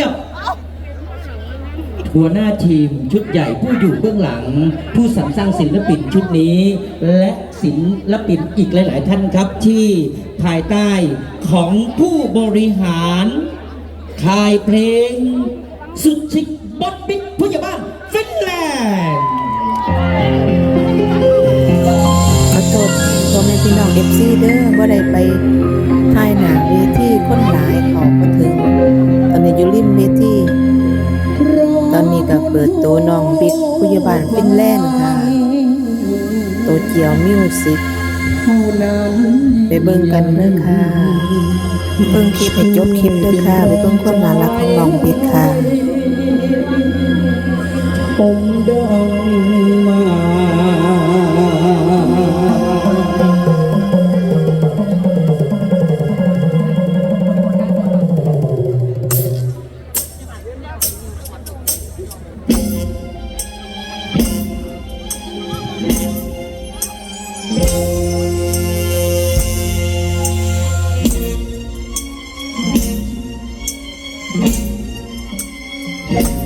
กับหัวหน้าทีมชุดใหญ่ผู้อยู่เบื้องหลัง ผู้สรรสร้างศิลปินชุดนี้ และศิลปินอีกหลาย ๆ ท่านครับที่ภายใต้ของผู้บริหารค่ายเพลง สุดชิกบอสบิ๊กผู้ใหญ่ แล่นค่ะโตเกียวมิวสิกไปเบิ่งกันเด้อค่ะเบิ่งคลิปให้จบคลิปเด้อค่ะไปเบิ่งความน่ารักของน้องบิ๊กค่ะผมดัง มา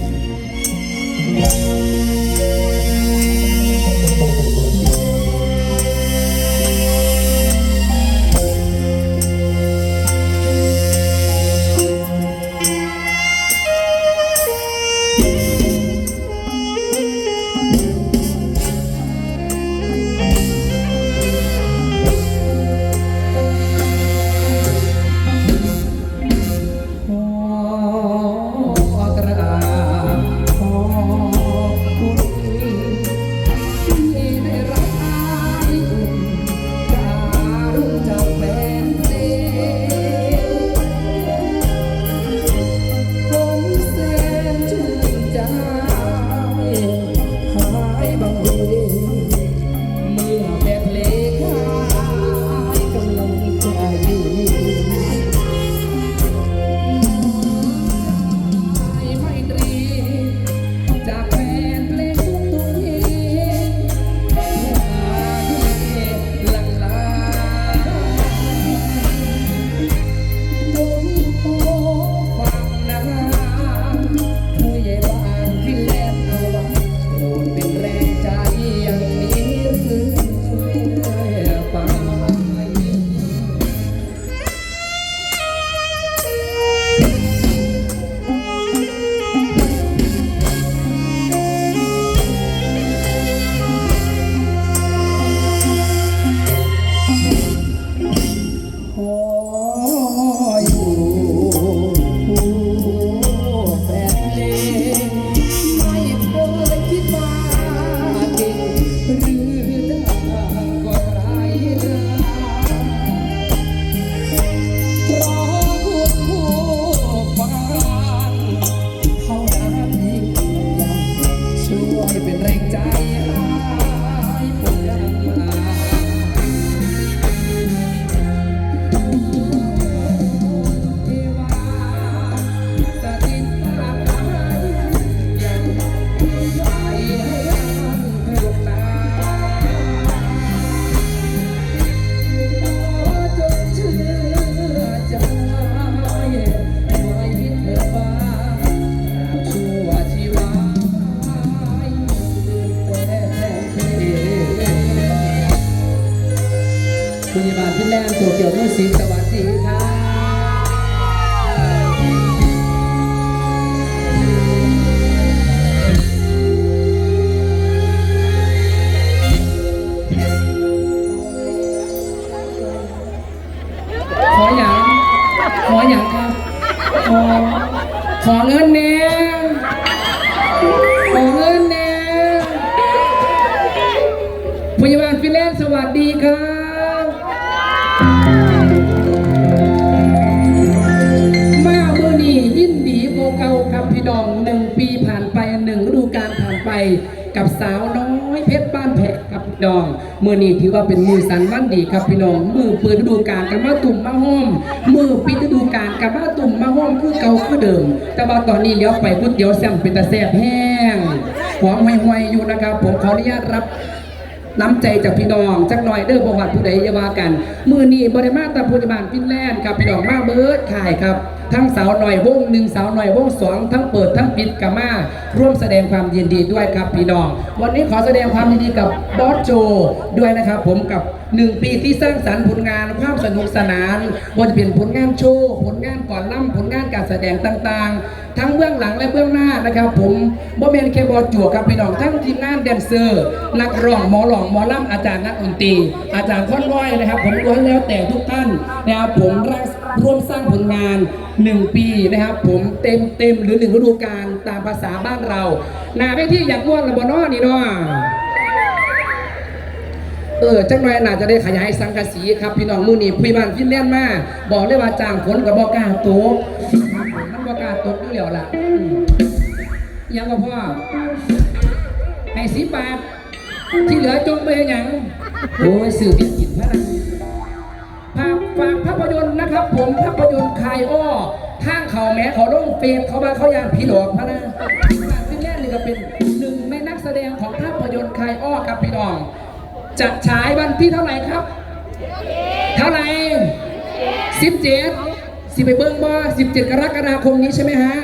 สวัสดีครับมาเมื่อนี้ยินดีโกเกาครับพี่น้องหนึ่งปีผ่านไปหนึ่งฤดูกาลผ่านไปกับสาวน้อยเพชรบ้านแพะครับพี่น้องเมื่อนี้ถือว่าเป็นมือสันวันดีครับพี่น้องมือเปิดฤดูกาลกับมาตุ่มมาห้อมมือปิดฤดูกาลกับมาตุ่มมาห้อมคือเก่าคือเดิม แต่ว่าตอนนี้เลี้ยวไปก๋วยเตี๋ยวแซ่บเป็นตาแซบแห้งหอมห่วยๆอยู่นะครับ ผมขออนุญาตรับ น้ำใจจากพี่น้องจักหน่อยเด้อประวัติผู้ใดอย่าว่ากัน มือนี้บริมาตาพุทธบานฟินแลนด์ครับพี่น้องมาเบิร์ดขายครับ ทั้งสาวหน่อยวงหนึ่งสาวหน่อยวงสองทั้งเปิดทั้งปิดกามาร่วมแสดงความยินดีด้วยครับพี่น้อง วันนี้ขอแสดงความยินดีกับบอสโจด้วยนะครับ ผมกับหนึ่งปีที่สร้างสรรค์ผลงานความสนุกสนานว่าจะเป็นผลงานโชว์ผลงานก่อนล่ำผลงานการแสดงต่างๆ ทั้งเบื้องหลังและเบื้องหน้านะครับ ผมบ่เมนเคบอจั่วครับพี่น้องทั้งทีมงานแดนเซอร์ นักร้องหมอหลองหมอล่ำอาจารย์นักดนตรีอาจารย์ค้อนร้อยนะครับ ผมล้วนแล้วแต่ทุกท่านนะครับผมร่าง ร่วมสร้างผลงาน 1 ปีนะครับ ผมเต็มเต็มหรือหนึ่งฤดูกาลตามภาษาบ้านเราหน้าไปที่อยากม่วนระบนอนี่เนาะเออจังหน่อยน่าจะได้ขยายสังกะสีครับ พี่น้องมือนี่คุยบ้านฟินแลนด์มา บอกได้ว่าจ้างคนกับบอกาตกมันบอกาตกอยู่แล้วล่ะอืมยังก็พ่อให้สิบบาทที่เหลือจงไปให้ยังโอ้ยสื่อผิดกินพะนะภาพฝากภาพยนตร์นะ ครับผมภาพยนตร์คายอ้อทางเขาแม้เขาลงเฟซเขามาเขายานผีหลอกพะนะบ้านฟินแลนด์นี่ก็เป็นหนึ่งในนักแสดงของภาพยนตร์คายอ้อครับพี่น้อง จะฉายวันที่เท่าไหร่ครับ เท่าไหร่สิบเจ็ดสิไปเบิ้งบ่สิบเจ็ดกรกฎาคมนี้ใช่ไหมฮะ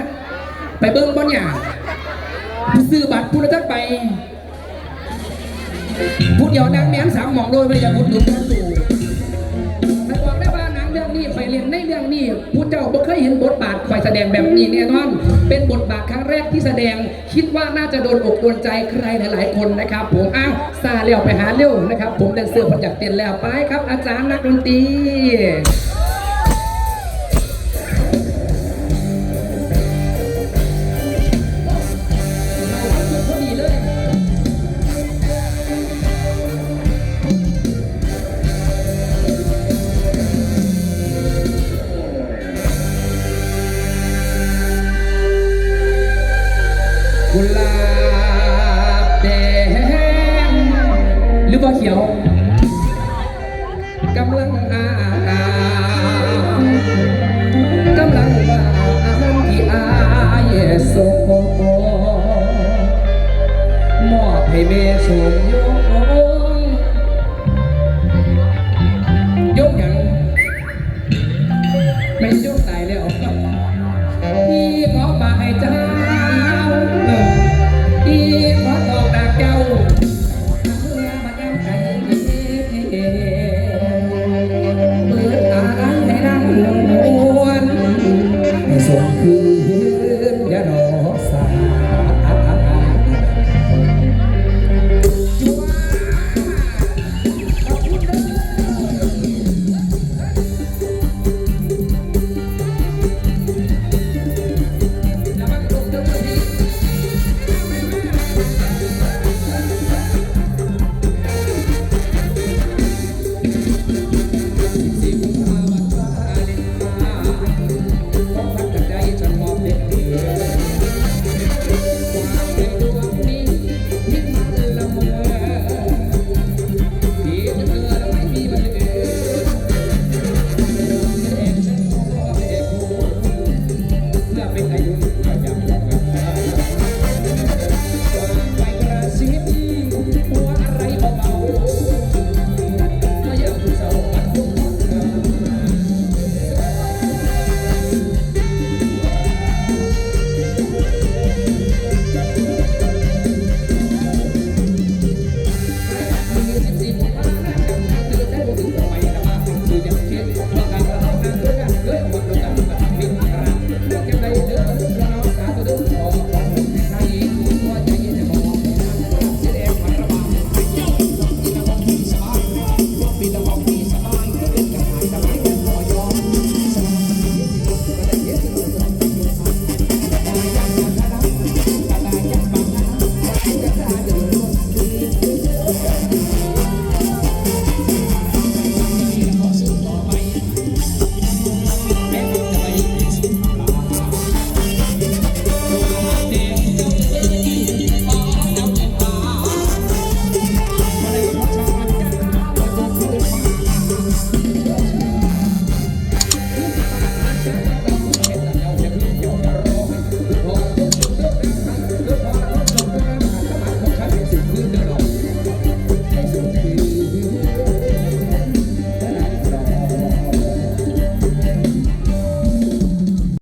ไปเบิ้งบ่เนี่ยซื้อบัตรพูดแล้วจะไปพูดเดียวดังแม้นสามหมองโดยไม่อยากพูดหนุนพูดสู่แเรื่องนี้ผู้เจ้าบ่เคยเห็นบทบาทคอยแสดงแบบนี้แน่นอน เป็นบทบาทครั้งแรกที่แสดง คิดว่าน่าจะโดนอกโดนใจใครหลาย ๆ คนนะครับ ผมอ้าวซาเร็วไปหาเร็วนะครับ ผมแดนเซอร์ผมอยากเต้นแล้วไปครับ อาจารย์นักดนตรี ขียวกำลังอากำลังว่าที่อายโสมอบให้เมสมยงยกหยังไม่ยกตายแล้วพี่ขอมาให้เจ้า